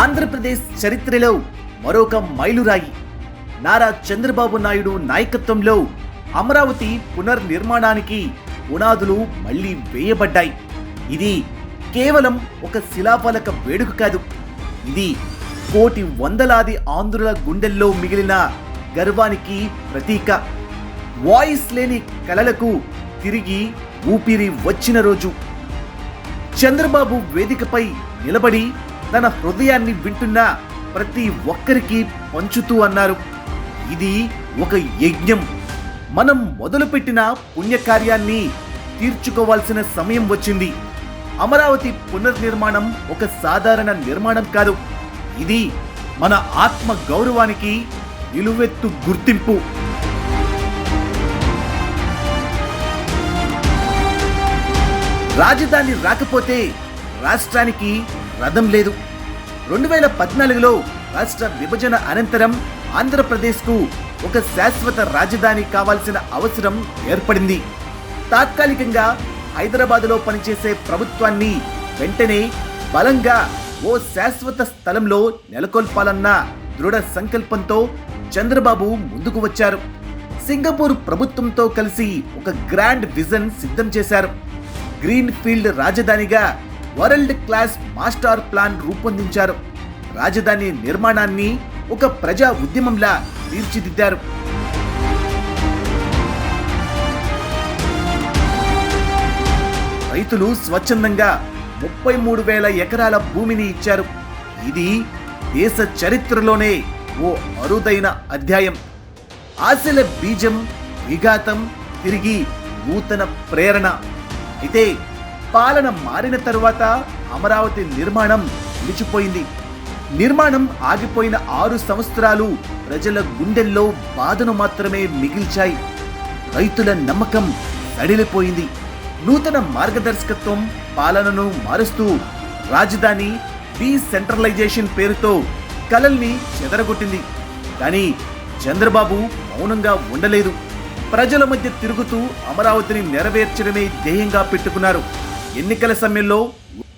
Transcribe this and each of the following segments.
ఆంధ్రప్రదేశ్ చరిత్రలో మరొక మైలురాయి. నారా చంద్రబాబు నాయుడు నాయకత్వంలో అమరావతి పునర్నిర్మాణానికి పునాదులు మళ్ళీ వేయబడ్డాయి. ఇది కేవలం ఒక శిలాఫలక వేడుక కాదు. ఇది కోటి వందలాది ఆంధ్రుల గుండెల్లో మిగిలిన గర్వానికి ప్రతీక. వాయిస్ లేని కలలకు తిరిగి ఊపిరి వచ్చిన రోజు. చంద్రబాబు వేదికపై నిలబడి తన హృదయాన్ని వింటున్న ప్రతి ఒక్కరికి పంచుతూ అన్నారు. ఇది ఒక యజ్ఞం. మనం మొదలుపెట్టిన పుణ్యకార్యాన్ని తీర్చుకోవాల్సిన సమయం వచ్చింది. అమరావతి పునర్నిర్మాణం ఒక సాధారణ నిర్మాణం కాదు. ఇది మన ఆత్మ గౌరవానికి నిలువెత్తు గుర్తింపు. రాజధాని రాకపోతే రాష్ట్రానికి రథం లేదు. రెండు వేల పద్నాలుగులో రాష్ట్ర విభజన అనంతరం ఆంధ్రప్రదేశ్కు ఒక శాశ్వత రాజధాని కావాల్సిన అవసరం ఏర్పడింది. తాత్కాలికంగా హైదరాబాదులో పనిచేసే ప్రభుత్వాన్ని వెంటనే బలంగా ఓ శాశ్వత స్థలంలో నెలకొల్పాలన్న దృఢ సంకల్పంతో చంద్రబాబు ముందుకు వచ్చారు. సింగపూర్ ప్రభుత్వంతో కలిసి ఒక గ్రాండ్ విజన్ సిద్ధం చేశారు. గ్రీన్ ఫీల్డ్ రాజధానిగా వరల్డ్ క్లాస్ మాస్టర్ ప్లాన్ రూపొందించారు. రాజధాని నిర్మాణాన్ని ఒక ప్రజా ఉద్యమంలా తీర్చిదిద్దారు. రైతులు స్వచ్ఛందంగా ముప్పై మూడు వేల ఎకరాల భూమిని ఇచ్చారు. ఇది దేశ చరిత్రలోనే ఓ అరుదైన అధ్యాయం. ఆశల బీజం విఘాతం తిరిగి నూతన ప్రేరణ. అయితే పాలన మారిన తరువాత అమరావతి నిర్మాణం నిలిచిపోయింది. నిర్మాణం ఆగిపోయిన ఆరు సంవత్సరాలు ప్రజల గుండెల్లో బాధను మాత్రమే మిగిల్చాయి. రైతుల నమ్మకం సడిలిపోయింది. నూతన మార్గదర్శకత్వం పాలనను మారుస్తూ రాజధాని డీసెంట్రలైజేషన్ పేరుతో కలల్ని చెదరగొట్టింది. కానీ చంద్రబాబు మౌనంగా ఉండలేదు. ప్రజల మధ్య తిరుగుతూ అమరావతిని నెరవేర్చడమే ధ్యేయంగా పెట్టుకున్నారు. ఎన్నికల సమయంలో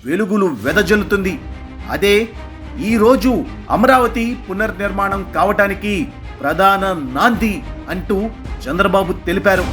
వెలుగులు వెదజల్లుతుంది. అదే ఈరోజు అమరావతి పునర్నిర్మాణం కావటానికి ప్రధాన నాంది అంటూ చంద్రబాబు తెలిపారు.